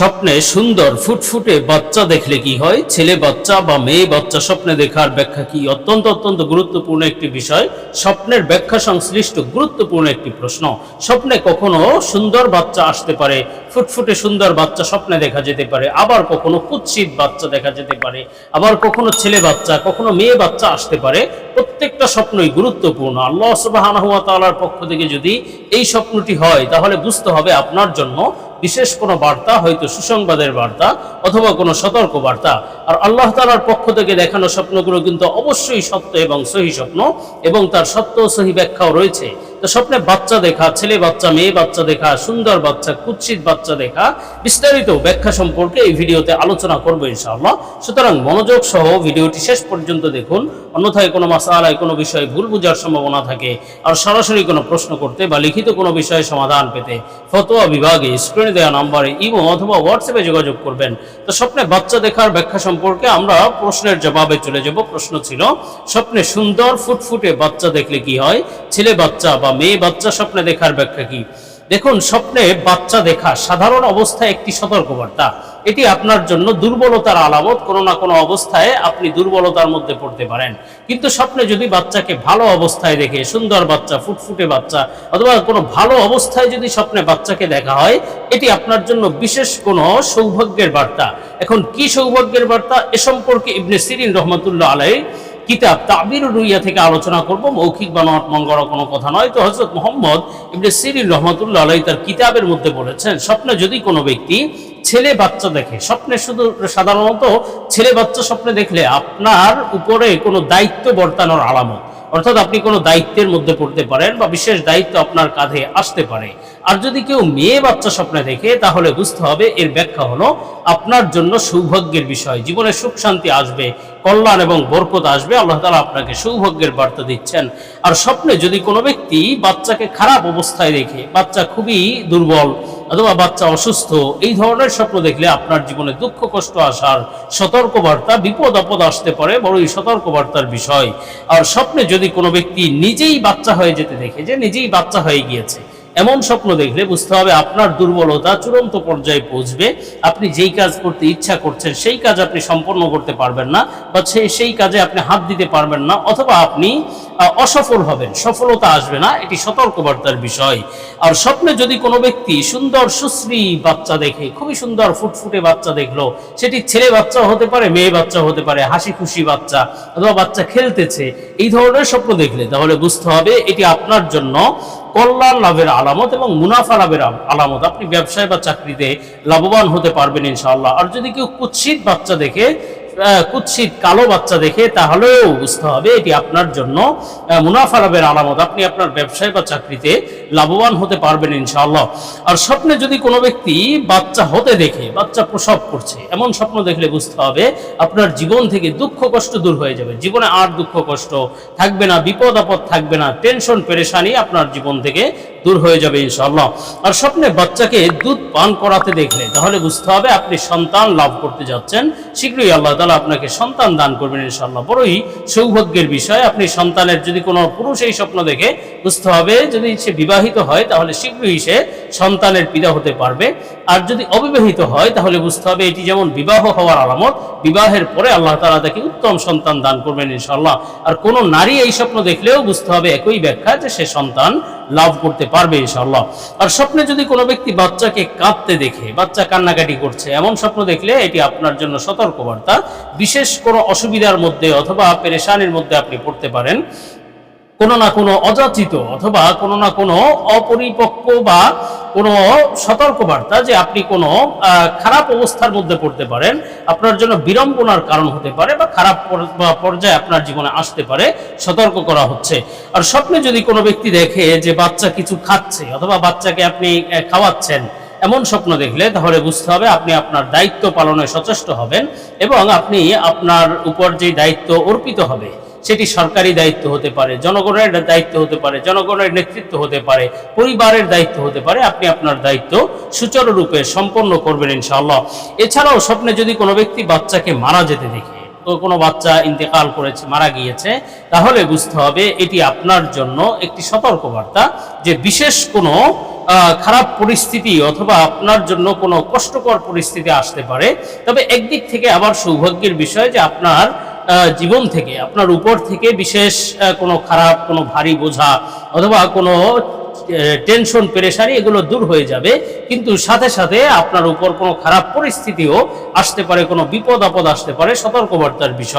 স্বপ্নে সুন্দর ফুটফুটে বাচ্চা দেখলে কি হয়? ছেলে বাচ্চা বা মেয়ে বাচ্চা স্বপ্নে দেখার ব্যাখ্যা কি? অত্যন্ত অত্যন্ত গুরুত্বপূর্ণ একটি বিষয়। স্বপ্নের ব্যাখ্যা সংশ্লিষ্ট গুরুত্বপূর্ণ একটি প্রশ্ন। স্বপ্নে কখনো সুন্দর বাচ্চা আসতে পারে, ফুটফুটে সুন্দর বাচ্চা স্বপ্নে দেখা যেতে পারে, আবার কখনো কুৎসিত বাচ্চা দেখা যেতে পারে, আবার কখনো ছেলে বাচ্চা, কখনো মেয়ে বাচ্চা আসতে পারে। প্রত্যেকটা স্বপ্নই গুরুত্বপূর্ণ। আল্লাহ ওয়া পক্ষ থেকে যদি এই স্বপ্নটি হয়, তাহলে বুঝতে হবে আপনার জন্য বিশেষ কোনো বার্তা, হয়তো সুসংবাদের বার্তা অথবা কোনো সতর্ক বার্তা। আর আল্লাহ তালার পক্ষ থেকে দেখানো স্বপ্নগুলো কিন্তু অবশ্যই সত্য এবং সহি স্বপ্ন এবং তার সত্য সহি ব্যাখ্যাও রয়েছে। তো স্বপ্নে বাচ্চা দেখা, ছেলে বাচ্চা, মেয়ে বাচ্চা দেখা, সুন্দর বাচ্চা, কুৎসিত বাচ্চা দেখা, বিস্তারিত ব্যাখ্যা সম্পর্কে এই ভিডিওতে আলোচনা করব ইনশাআল্লাহ। সুতরাং মনোযোগ সহ ভিডিওটি শেষ পর্যন্ত দেখুন, অন্যথায় কোনো মাসালায় কোনো বিষয়ে ভুল বোঝার সম্ভাবনা থাকে আর সরাসরি কোনো প্রশ্ন করতে বা লিখিত কোনো বিষয়ে সমাধান পেতে ফতোয়া বিভাগে স্ক্রিনে দেওয়া নাম্বারে ইমো অথবা হোয়াটসঅ্যাপে যোগাযোগ করবেন। তো স্বপ্নে বাচ্চা দেখার ব্যাখ্যা সম্পর্কে আমরা প্রশ্নের জবাবে চলে যাব। প্রশ্ন ছিল, স্বপ্নে সুন্দর ফুটফুটে বাচ্চা দেখলে কি হয়? ছেলে বাচ্চা বা মেয়ে বাচ্চা স্বপ্নে দেখার ব্যাখ্যা কি? দেখুন, স্বপ্নে বাচ্চা দেখা সাধারণ অবস্থায় একটি সতর্কবার্তা। এটি আপনার জন্য দুর্বলতার আলামত, কোনো না কোনো অবস্থায় আপনি দুর্বলতার মধ্যে পড়তে পারেন। কিন্তু স্বপ্নে যদি বাচ্চাকে ভালো অবস্থায় দেখে, সুন্দর বাচ্চা, ফুটফুটে বাচ্চা, অথবা কোনো ভালো অবস্থায় যদি স্বপ্নে বাচ্চাকে দেখা হয়, এটি আপনার জন্য বিশেষ কোনো সৌভাগ্যের বার্তা। এখন কি সৌভাগ্যের বার্তা? এ সম্পর্কে ইবনে সিরিন রহমতুল্লাহ আলাই কিতাব তাবির রুইয়া থেকে আলোচনা করব। মৌখিক বানোয়াট মঙ্গল কোনো কথা নয়। তো হজরত মোহাম্মদ ইবনে সিরিন রহমতুল্লাহ আলাই তার কিতাবের মধ্যে বলেছেন, স্বপ্নে যদি কোনো ব্যক্তি ছেলে বাচ্চা দেখে, স্বপ্নে শুধু সাধারণত ছেলে বাচ্চা স্বপ্নে দেখলে আপনার উপরে কোনো দায়িত্ব বর্তানোর আলামত। অর্থাৎ আপনি কোনো দায়িত্বের মধ্যে পড়তে পারেন বা বিশেষ দায়িত্ব আপনার কাঁধে আসতে পারে। আর যদি কেউ মেয়ে বাচ্চা স্বপ্নে দেখে, তাহলে বুঝতে হবে এর ব্যাখ্যা হলো আপনার জন্য সৌভাগ্যের বিষয়। জীবনে সুখ শান্তি আসবে, কল্যাণ এবং বরকত আসবে। আল্লাহ তালা আপনাকে সৌভাগ্যের বার্তা দিচ্ছেন। আর স্বপ্নে যদি কোনো ব্যক্তি বাচ্চাকে খারাপ অবস্থায় দেখে, বাচ্চা খুবই দুর্বল অথবা বাচ্চা অসুস্থ, এই ধরনের স্বপ্ন দেখলে আপনার জীবনে দুঃখ, কষ্ট আসার সতর্কবার্তা, বিপদ, আপদ আসতে পারে, বড়ই সতর্কবার্তার বিষয়। আর স্বপ্নে যদি কোনো ব্যক্তি নিজেই বাচ্চা হয়ে যেতে দেখে, যে নিজেই বাচ্চা হয়ে গিয়েছে এমন স্বপ্ন দেখলে বুঝতে হবে আপনার দুর্বলতা চূড়ান্ত পর্যায়ে পৌঁছবে। আপনি যেই কাজ করতে ইচ্ছা করছেন, সেই কাজ আপনি সম্পন্ন করতে পারবেন না বা সেই কাজে আপনি হাত দিতে পারবেন না অথবা আপনি অসফল হবেন, সফলতা আসবে না, এটি সতর্কবার্তার বিষয়। আর স্বপ্নে যদি কোনো ব্যক্তি সুন্দর সুশ্রী বাচ্চা দেখে, খুবই সুন্দর ফুটফুটে বাচ্চা দেখল, সেটি ছেলে বাচ্চা হতে পারে, মেয়ে বাচ্চা হতে পারে হাসি খুশি বাচ্চা অথবা বাচ্চা খেলতেছে, এই ধরনের স্বপ্ন দেখলে তাহলে বুঝতে হবে এটি আপনার জন্য কল্যাণ লাভের আলামত এবং মুনাফা লাভের আলামত। আপনি ব্যবসায় বা চাকরিতে লাভবান হতে পারবেন ইনশাআল্লাহ। আর যদি কেউ কুৎসিত বাচ্চা দেখে কুৎসিত কালো বাচ্চা দেখে তাহলেও বুঝতে হবে এটি আপনার জন্য মুনাফা লাভের আলামত। আপনি আপনার ব্যবসায় বা চাকরিতে লাভবান হতে পারবেন ইনশাআল্লাহ। আর স্বপ্নে যদি কোনো ব্যক্তি বাচ্চা হতে দেখে, বাচ্চা প্রসব করছে, এমন স্বপ্ন দেখলে বুঝতে হবে আপনার জীবন থেকে দুঃখ কষ্ট দূর হয়ে যাবে। জীবনে আর দুঃখ কষ্ট থাকবে না, বিপদ আপদ থাকবে না, টেনশন, পেরেশানি আপনার জীবন থেকে দূর হয়ে যাবে ইনশাআল্লাহ। আর স্বপ্নে বাচ্চাকে দুধ পান করাতে দেখলে, তাহলে বুঝতে হবে আপনি সন্তান লাভ করতে যাচ্ছেন। শীঘ্রই আল্লাহ তালা আপনাকে সন্তান দান করবেন ইনশাআল্লাহ। বড়ই সৌভাগ্যের বিষয়, আপনি সন্তানের যদি কোনো পুরুষ এই স্বপ্ন দেখে, বুঝতে হবে যদি সে বিবাহিত হয়, তাহলে শীঘ্রই সে সন্তানের পিতা হতে পারবে। আর যদি অবিবাহিত হয়, তাহলে বুঝতে হবে এটি যেমন বিবাহ হওয়ার আলামত, বিবাহের পরে আল্লাহ তালা তাকে উত্তম সন্তান দান করবেন ইনশাআল্লাহ। আর কোনো নারী এই স্বপ্ন দেখলেও বুঝতে হবে একই ব্যাখ্যা যে সে সন্তান লাভ করতে পারবে ইনশাআল্লাহ। আর স্বপ্নে যদি কোনো ব্যক্তি বাচ্চাকে কাঁদতে দেখে, বাচ্চা কান্নাকাটি করছে, এমন স্বপ্ন দেখলে এটি আপনার জন্য সতর্কবার্তা। বিশেষ কোনো অসুবিধার মধ্যে অথবা পেরেশানির মধ্যে আপনি পড়তে পারেন। কোনো না কোনো অযাচিত অথবা কোনো না কোনো অপরিপক্ক বা কোনো সতর্কবার্তা যে আপনি কোনো খারাপ অবস্থার মধ্যে পড়তে পারেন, আপনার জন্য বিড়ম্বনার কারণ হতে পারে বা খারাপ পর- পর্যায়ে আপনার জীবনে আসতে পারে, সতর্ক করা হচ্ছে। আর স্বপ্নে যদি কোনো ব্যক্তি দেখে যে বাচ্চা কিছু খাচ্ছে অথবা বাচ্চাকে আপনি খাওয়াচ্ছেন, এমন স্বপ্ন দেখলে তাহলে বুঝতে হবে আপনি আপনার দায়িত্ব পালনে সচেষ্ট হবেন এবং আপনি আপনার উপর যে দায়িত্ব অর্পিত হবে সেটি সরকারি দায়িত্ব হতে পারে, জনগণের দায়িত্ব হতে পারে, জনগণের নেতৃত্ব হতে পারে, পরিবারের দায়িত্ব হতে পারে, আপনি আপনার দায়িত্ব সুচারুরূপে সম্পন্ন করবেন ইনশাআল্লাহ। এছাড়াও স্বপ্নে যদি কোনো ব্যক্তি বাচ্চাকে মারা যেতে দেখে কোনো বাচ্চা ইন্তেকাল করেছে, মারা গিয়েছে, তাহলে বুঝতে হবে এটি আপনার জন্য একটি সতর্কবার্তা যে বিশেষ কোনো খারাপ পরিস্থিতি অথবা আপনার জন্য কোনো কষ্টকর পরিস্থিতি আসতে পারে। তবে একদিক থেকে আবার সৌভাগ্যের বিষয় যে আপনার জীবন থেকে, আপনার উপর থেকে বিশেষ কোনো খারাপ, কোনো ভারী বোঝা অথবা কোনো টেনশন পেরেশানি এগুলো দূর হয়ে যাবে। কিন্তু সাথে সাথে আপনার উপর কোনো খারাপ পরিস্থিতিও আসতে পারে, কোনো বিপদ আপদ আসতে পারে। সতর্কবার্তার বিষয়।